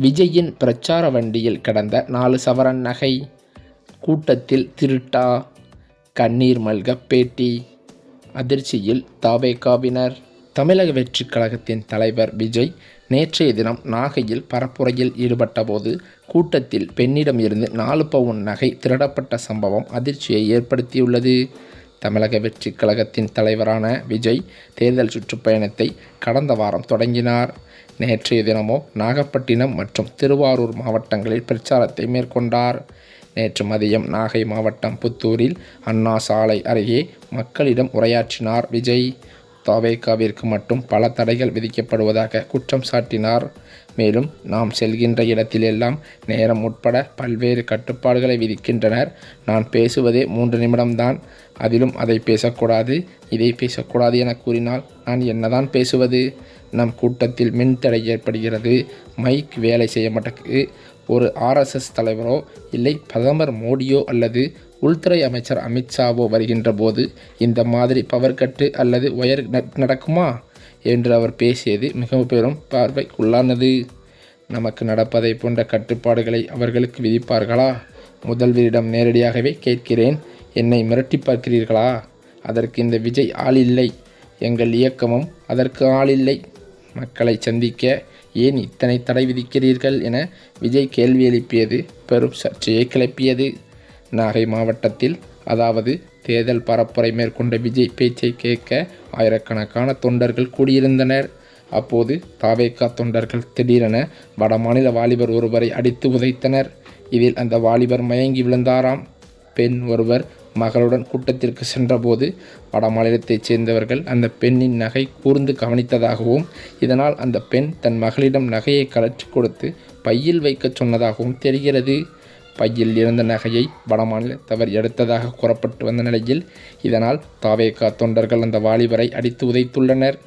விஜயின் பிரச்சார வண்டியில் கடந்த நாலு சவரன் நகை. கூட்டத்தில் திருட்டா கண்ணீர் மல்க பேட்டி அதிர்ச்சியில் தாவேகாவினர். தமிழக வெற்றிக் கழகத்தின் தலைவர் விஜய் நேற்றைய தினம் நாகையில் பரப்புரையில் ஈடுபட்டபோது கூட்டத்தில் பெண்ணிடமிருந்து நாலு பவுன் நகை திருடப்பட்ட சம்பவம் அதிர்ச்சியை ஏற்படுத்தியுள்ளது. தமிழக வெற்றி கழகத்தின் தலைவரான விஜய் தேர்தல் சுற்றுப்பயணத்தை கடந்த வாரம் தொடங்கினார். நேற்றைய தினமோ நாகப்பட்டினம் மற்றும் திருவாரூர் மாவட்டங்களில் பிரச்சாரத்தை மேற்கொண்டார். நேற்று மதியம் நாகை மாவட்டம் புத்தூரில் அண்ணா சாலை அருகே மக்களிடம் உரையாற்றினார் விஜய். தாவேகாவிற்கு மட்டும் பல தடைகள் விதிக்கப்படுவதாக குற்றம் சாட்டினார். மேலும் நாம் செல்கின்ற இடத்திலெல்லாம் நேரம் உட்பட பல்வேறு கட்டுப்பாடுகளை விதிக்கின்றனர். நான் பேசுவதே மூன்று நிமிடம்தான். அதிலும் அதை பேசக்கூடாது இதை பேசக்கூடாது என கூறினால் நான் என்னதான் பேசுவது? நம் கூட்டத்தில் மின்தடை ஏற்படுகிறது. மைக் வேலை செய்ய மாட்டேங்குது. ஒரு ஆர்எஸ்எஸ் தலைவரோ இல்லை பிரதமர் மோடியோ அல்லது உள்துறை அமைச்சர் அமித்ஷாவோ வருகின்ற போது இந்த மாதிரி பவர் கட்டு அல்லது ஒயர் நடக்குமா? என்று அவர் பேசியது மிக பெரும் பார்வைக்குள்ளானது. நமக்கு நடப்பதை போன்ற கட்டுப்பாடுகளை அவர்களுக்கு விதிப்பார்களா? முதல்வரிடம் நேரடியாகவே கேட்கிறேன். என்னை மிரட்டி பார்க்கிறீர்களா? அதற்கு இந்த விஜய் ஆள் இல்லை. எங்கள் இயக்கமும் அதற்கு ஆள் இல்லை. மக்களை சந்திக்க ஏன் இத்தனை தடை விதிக்கிறீர்கள் என விஜய் கேள்வி எழுப்பியது பெரும் சர்ச்சையை கிளப்பியது. நாகை மாவட்டத்தில் அதாவது தேர்தல் பரப்புரை மேற்கொண்ட விஜய் பேச்சை கேட்க ஆயிரக்கணக்கான தொண்டர்கள் கூடியிருந்தனர். அப்போது தாவேக்கா தொண்டர்கள் திடீரென வடமாநில வாலிபர் ஒருவரை அடித்து உதைத்தனர். இதில் அந்த வாலிபர் மயங்கி விழுந்தாராம். பெண் ஒருவர் மகளுடன் கூட்டத்திற்கு சென்றபோது வட மாநிலத்தைச் சேர்ந்தவர்கள் அந்த பெண்ணின் நகை கூர்ந்து கவனித்ததாகவும் இதனால் அந்த பெண் தன் மகளிடம் நகையை கலற்றி கொடுத்து பையில் வைக்கச் சொன்னதாகவும் தெரிகிறது. பையில் இருந்த நகையை வடமாநிலத்தவர் எடுத்ததாக கூறப்பட்டு வந்த நிலையில் இதனால் தாவேகா தொண்டர்கள் அந்த வாலிபரை அடித்து உதைத்துள்ளனர்.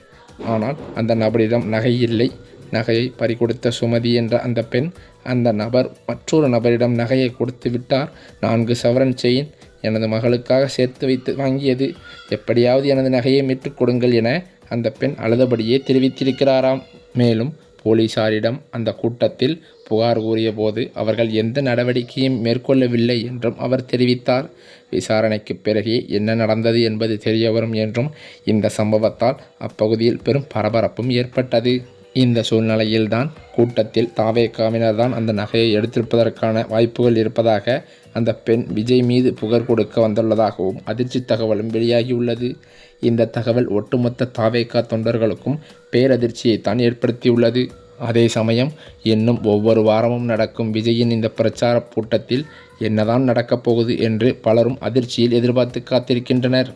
ஆனால் அந்த நபரிடம் நகை இல்லை. நகையை பறிகொடுத்த சுமதி என்ற அந்த பெண் அந்த நபர் மற்றொரு நபரிடம் நகையை கொடுத்து விட்டார். நான்கு சவரன் செயின் எனது மகளுக்காக சேர்த்து வைத்து வாங்கியது. எப்படியாவது எனது நகையை மீட்டுக் கொடுங்கள் என அந்த பெண் அழுதபடியே தெரிவித்திருக்கிறாராம். மேலும் போலீசாரிடம் அந்த கூட்டத்தில் புகார் கூறியபோது அவர்கள் எந்த நடவடிக்கையும் மேற்கொள்ளவில்லை என்றும் அவர் தெரிவித்தார். விசாரணைக்கு பிறகே என்ன நடந்தது என்பது தெரியவரும் என்றும் இந்த சம்பவத்தால் அப்பகுதியில் பெரும் பரபரப்பும் ஏற்பட்டது. இந்த சூழ்நிலையில்தான் கூட்டத்தில் தாவேக்காவினர் தான் அந்த நகையை எடுத்திருப்பதற்கான வாய்ப்புகள் இருப்பதாக அந்த பெண் விஜய் மீது புகார் கொடுக்க வந்துள்ளதாகவும் அதிர்ச்சி தகவலும் வெளியாகியுள்ளது. இந்த தகவல் ஒட்டுமொத்த தாவேக்கா தொண்டர்களுக்கும் பேரதிர்ச்சியை தான் ஏற்படுத்தியுள்ளது. அதே சமயம் இன்னும் ஒவ்வொரு வாரமும் நடக்கும் விஜயின் இந்த பிரச்சார கூட்டத்தில் என்னதான் நடக்கப் போகுது என்று பலரும் அதிர்ச்சியில் எதிர்பார்த்து காத்திருக்கின்றனர்.